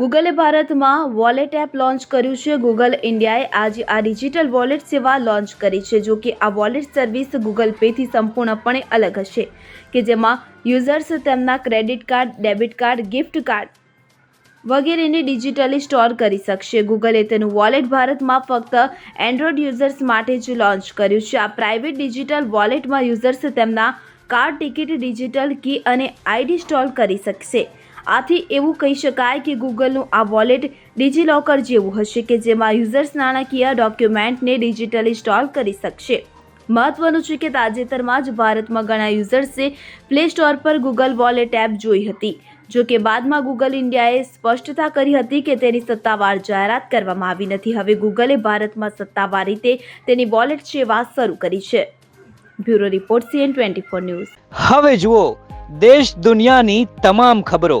ગૂગલે ભારતમાં wallet app launch કર્યું છે. ગૂગલ ઇન્ડિયાએ આજે આ ડિજિટલ વોલેટ સેવા લોન્ચ કરી છે, જો કે આ વોલેટ સર્વિસ ગૂગલ પેથી સંપૂર્ણપણે અલગ હશે, કે જેમાં યુઝર્સ તેમના credit card, debit card, gift card વગેરેને ડિજિટલી સ્ટોર કરી શકશે. ગૂગલે તેનું વોલેટ ભારતમાં ફક્ત એન્ડ્રોઇડ યુઝર્સ માટે જ લોન્ચ કર્યું છે. આ પ્રાઇવેટ ડિજિટલ વોલેટમાં યુઝર્સ તેમના કાર્ડ ટિકિટ, ડિજિટલ કી અને આઈડી સ્ટોર કરી શકશે. આથી એવું કહી શકાય કે ગૂગલનું આ વોલેટ ડિજીલોકર જેવું હશે કે જેમાં યુઝર્સ નાણાકીય ડોક્યુમેન્ટને ડિજિટલી સ્ટોર કરી શકશે. મહત્વનું છે કે તાજેતરમાં જ ભારતમાં ઘણા યુઝર્સે પ્લે સ્ટોર પર ગૂગલ વોલેટ એપ જોઈ હતી, જો કે બાદમાં ગૂગલ ઇન્ડિયાએ સ્પષ્ટતા કરી હતી કે તેની સત્તાવાર જાહેરાત કરવામાં આવી નથી. હવે ગૂગલે ભારતમાં સત્તાવાર રીતે તેની વોલેટ સેવા શરૂ કરી છે. Bureau report CN twenty four news. હવે જુઓ, દેશ દુનિયાની તમામ ખબરો.